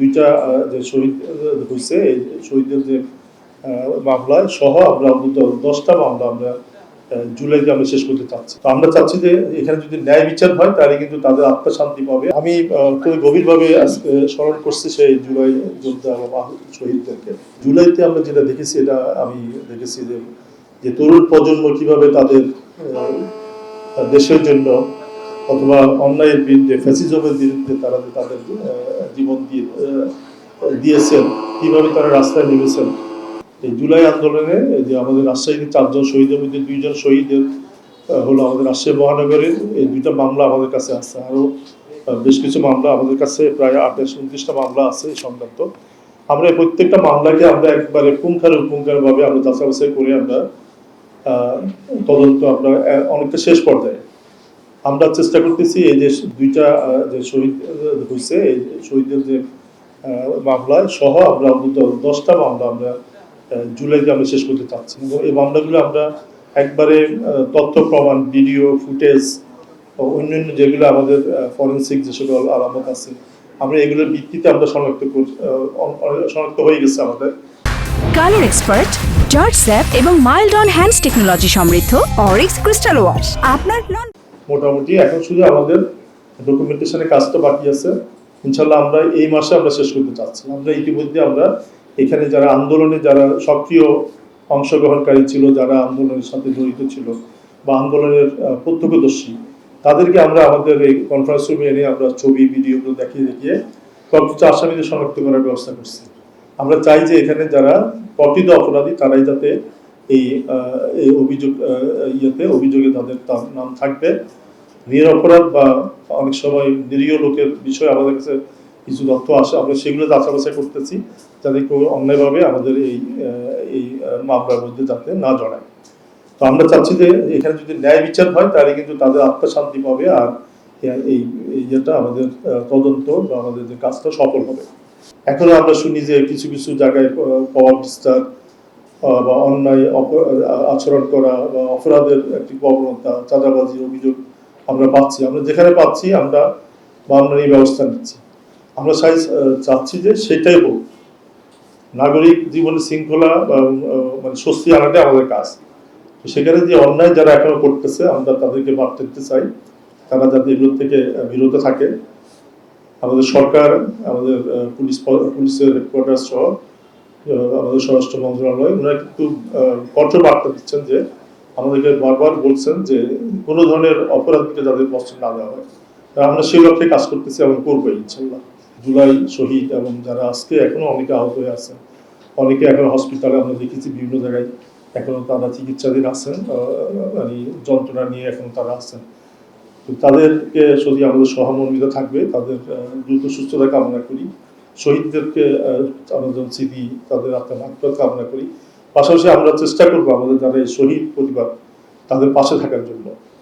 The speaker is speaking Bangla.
দুইটা যে শহীদ হয়েছে শহীদদের যে মামলায় সহ আমরা অন্তত দশটা মামলা আমরা জুলাইতে আমরা শেষ করতে চাচ্ছি। তো আমরা চাচ্ছি যে এখানে যদি ন্যায় বিচার হয়, তাহলে কিন্তু তাদের আত্মা শান্তি পাবে। আমি খুবই গভীরভাবে আজকে স্মরণ করছি সেই জুলাই যোদ্ধা আহত শহীদদেরকে। জুলাইতে আমরা যেটা দেখেছি, এটা আমি দেখেছি যে যে তরুণ প্রজন্ম কীভাবে তাদের দেশের জন্য অথবা অন্যায়ের বিরুদ্ধে, ফ্যাসিজমের বিরুদ্ধে তারা যে তাদের জীবন দিয়ে দিয়েছেন, কীভাবে তারা রাস্তায় নেমেছেন। এই জুলাই আন্দোলনে যে আমাদের রাজশাহীতে চারজন শহীদের মধ্যে দুইজন শহীদের হলো আমাদের রাজশাহী মহানগরের, এই দুইটা মামলা আমাদের কাছে আছে। আরও বেশ কিছু মামলা আমাদের কাছে প্রায় আঠাশ উনত্রিশটা মামলা আছে এই সংক্রান্ত। আমরা প্রত্যেকটা মামলাকে আমরা একবারে পুঙ্খানুপুঙ্খানুভাবে আমরা যাচাই বাছাই করে আমরা তদন্ত আমরা অনেকটা শেষ পর্যায়ে। আমরা চেষ্টা করতেছি এই যে দুইটা যে শহীদ হয়েছে এই যে মামলায় সহ আমরা অন্তত দশটা মামলা আমরা জুলাইতে আমরা শেষ করতে চাচ্ছি। এবং এই মামলাগুলো আমরা একবারে তথ্য, প্রমাণ, ভিডিও, ফুটেজ অন্যান্য যেগুলো আমাদের ফরেন্সিক যে সকল আলামত আছে, আমরা এগুলোর ভিত্তিতে আমরা শনাক্ত শনাক্ত হয়ে গেছে আমাদের। কালার এক্সপার্ট, জর্জ স্যাপ এবং মাইল্ড অন হ্যান্ডস টেকনোলজি সমৃদ্ধ, অরিক্স ক্রিস্টাল ওয়াশ। আপনার মোটামুটি এখন শুধু আমাদের ডকুমেন্টেশনের কাজটা বাকি আছে। ইনশাল্লাহ আমরা এই মাসে আমরা শেষ করতে চাচ্ছি। আমরা ইতিমধ্যে আমরা এখানে যারা আন্দোলনে যারা সক্রিয় অংশগ্রহণকারী ছিল, যারা আন্দোলনের সাথে জড়িত ছিল বা আন্দোলনের প্রত্যক্ষদর্শী, তাদেরকে আমরা আমাদের এই কনফারেন্স রুমে এনে আমরা ছবি ভিডিওগুলো দেখিয়ে দেখিয়ে প্রকৃত আসামিদের শনাক্ত করার ব্যবস্থা করছি। আমরা চাই যে এখানে যারা প্রকৃত অপরাধী, তারাই যাতে এই এই অভিযোগ ইয়েতে, অভিযোগে তাদের তার নাম থাকবে। নিরপরাধ বা অনেক সময় নিরীহ লোকের বিষয়ে আমাদের কাছে কিছু তথ্য আসে, আমরা সেগুলো যাচাই বাছাই করতেছি, যাতে কেউ অন্যায়ভাবে আমাদের এই এই মামলার মধ্যে যাতে না জড়ায়। তো আমরা চাচ্ছি যে এখানে যদি ন্যায় বিচার হয়, তাহলে কিন্তু তাদের আত্মা শান্তি পাবে আর এই ইয়েটা আমাদের তদন্ত বা আমাদের যে কাজটা সফল হবে। এখনও আমরা শুনি যে কিছু কিছু জায়গায় পাওয়ার বিস্তার বা অন্যায় আচরণ করা বা অপরাধের একটি প্রবণতা চাঁদাবাজি অভিযোগ আমরা পাচ্ছি। আমরা যেখানে পাচ্ছি, আমরা মামলা নিয়ে ব্যবস্থা নিচ্ছি। আমরা চাই চাচ্ছি যে সেটাই হোক। নাগরিক জীবনে শৃঙ্খলা বা মানে স্বস্তি আনাটাই আমাদের কাজ। তো সেখানে যে অন্যায় যারা এখনও করতেছে, আমরা তাদেরকে বার্তা দিতে চাই। তারা যাতে এগুলোর থেকে বিরত থাকে। আমাদের সরকার, আমাদের পুলিশ পুলিশের হেডকোয়ার্টার সহ আমাদের স্বরাষ্ট্র মন্ত্রণালয় ওনারা কিন্তু কঠোর বার্তা দিচ্ছেন যে আমাদেরকে বারবার বলছেন যে কোনো ধরনের অপরাধীকে যাদের বস্ত্র না দেওয়া হয় আমরা সেই লক্ষ্যে কাজ করতেছি এবং করব ইনশাল্লাহ জুলাই শহীদ এবং যারা আজকে এখনও অনেকে আহত হয়ে আছেন, অনেকে এখন হসপিটালে আমরা দেখেছি বিভিন্ন জায়গায় এখনও তারা চিকিৎসাধীন আছেন মানে যন্ত্রণা নিয়ে এখন তারা আছেন। তাদেরকে যদি আমাদের সহমর্মিতা থাকবে, তাদের দ্রুত সুস্থতা কামনা করি। শহীদদেরকে আমরা আমাদের স্মৃতি তাদের আপনার মাত্রা কামনা করি। পাশাপাশি আমরা চেষ্টা করব আমাদের যারা এই শহীদ পরিবার তাদের পাশে থাকার জন্য।